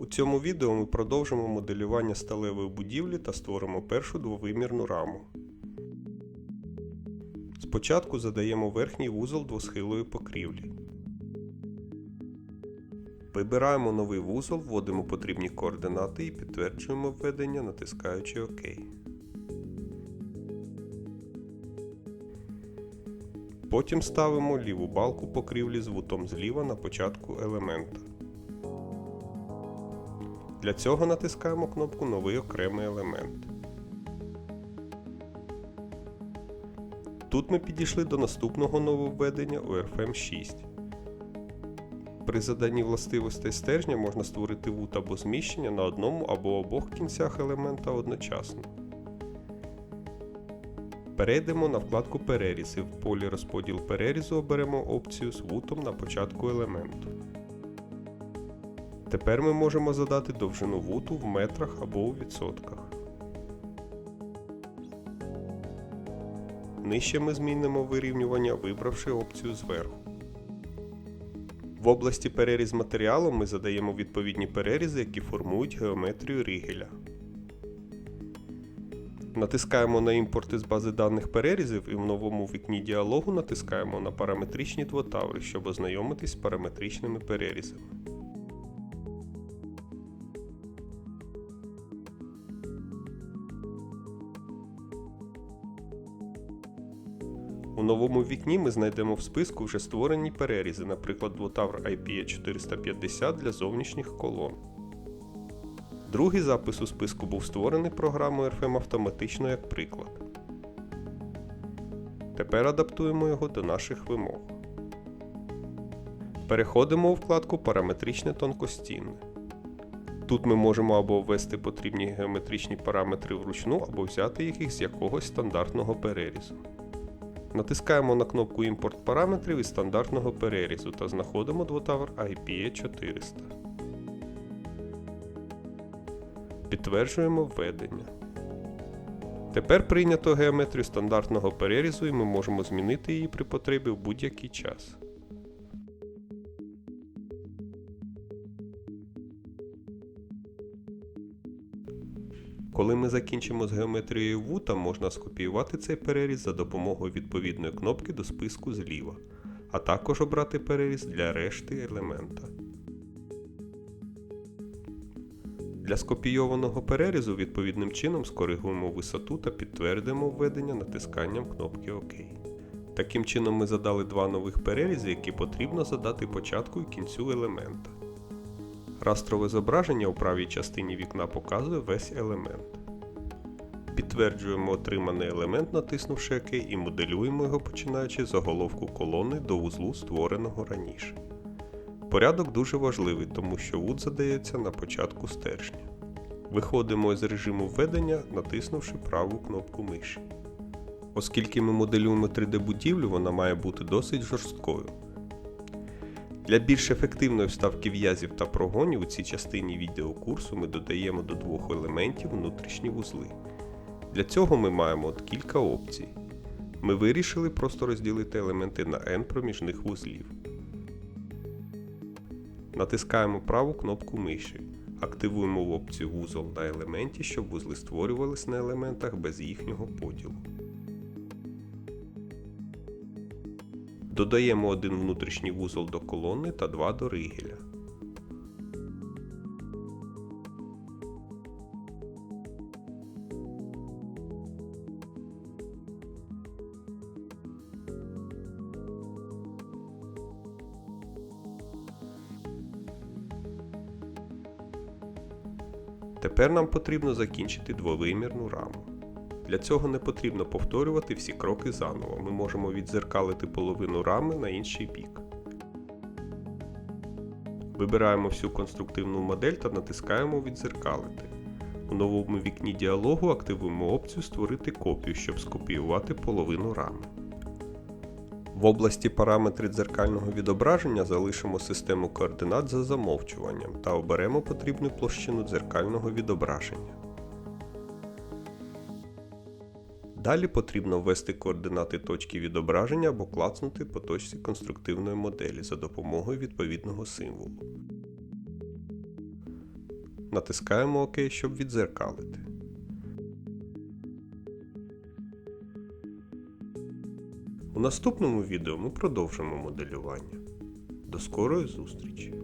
У цьому відео ми продовжимо моделювання сталевої будівлі та створимо першу двовимірну раму. Спочатку задаємо верхній вузол двосхилої покрівлі. Вибираємо новий вузол, вводимо потрібні координати і підтверджуємо введення, натискаючи ОК. Потім ставимо ліву балку покрівлі з вутом зліва на початку елемента. Для цього натискаємо кнопку Новий окремий елемент. Тут ми підійшли до наступного нововведення URFM 6. При заданні властивостей стержня можна створити вут або зміщення на одному або обох кінцях елемента одночасно. Перейдемо на вкладку Перерізи. В полі розподіл перерізу оберемо опцію з вутом на початку елементу. Тепер ми можемо задати довжину вуту в метрах або у відсотках. Нижче ми змінимо вирівнювання, вибравши опцію зверху. В області переріз матеріалу ми задаємо відповідні перерізи, які формують геометрію рігеля. Натискаємо на імпорт із бази даних перерізів і в новому вікні діалогу натискаємо на параметричні двотаври, щоб ознайомитись з параметричними перерізами. У новому вікні ми знайдемо в списку вже створені перерізи, наприклад, двотавр IPA 450 для зовнішніх колон. Другий запис у списку був створений програмою RFM автоматично як приклад. Тепер адаптуємо його до наших вимог. Переходимо у вкладку Параметричне тонкостінне. Тут ми можемо або ввести потрібні геометричні параметри вручну, або взяти їх із якогось стандартного перерізу. Натискаємо на кнопку Імпорт параметрів із стандартного перерізу та знаходимо двотавр IPA 400. Підтверджуємо введення. Тепер прийнято геометрію стандартного перерізу і ми можемо змінити її при потребі в будь-який час. Коли ми закінчимо з геометрією вута, можна скопіювати цей переріз за допомогою відповідної кнопки до списку зліва, а також обрати переріз для решти елемента. Для скопійованого перерізу відповідним чином скоригуємо висоту та підтвердимо введення натисканням кнопки ОК. Таким чином ми задали два нових перерізи, які потрібно задати початку і кінцю елемента. Растрове зображення у правій частині вікна показує весь елемент. Підтверджуємо отриманий елемент, натиснувши ОК і моделюємо його починаючи з заголовку колони до вузлу, створеного раніше. Порядок дуже важливий, тому що вуд задається на початку стержня. Виходимо з режиму введення, натиснувши праву кнопку миші. Оскільки ми моделюємо 3D-будівлю, вона має бути досить жорсткою. Для більш ефективної вставки в'язів та прогонів у цій частині відеокурсу ми додаємо до двох елементів внутрішні вузли. Для цього ми маємо от кілька опцій. Ми вирішили просто розділити елементи на N проміжних вузлів. Натискаємо праву кнопку миші. Активуємо опцію вузол на елементі, щоб вузли створювались на елементах без їхнього поділу. Додаємо один внутрішній вузол до колони та два до ригеля. Тепер нам потрібно закінчити двовимірну раму. Для цього не потрібно повторювати всі кроки заново. Ми можемо відзеркалити половину рами на інший бік. Вибираємо всю конструктивну модель та натискаємо Відзеркалити. У новому вікні діалогу активуємо опцію Створити копію, щоб скопіювати половину рами. В області Параметри дзеркального відображення залишимо систему координат за замовчуванням та оберемо потрібну площину дзеркального відображення. Далі потрібно ввести координати точки відображення або клацнути по точці конструктивної моделі за допомогою відповідного символу. Натискаємо ОК, щоб відзеркалити. У наступному відео ми продовжимо моделювання. До скорої зустрічі!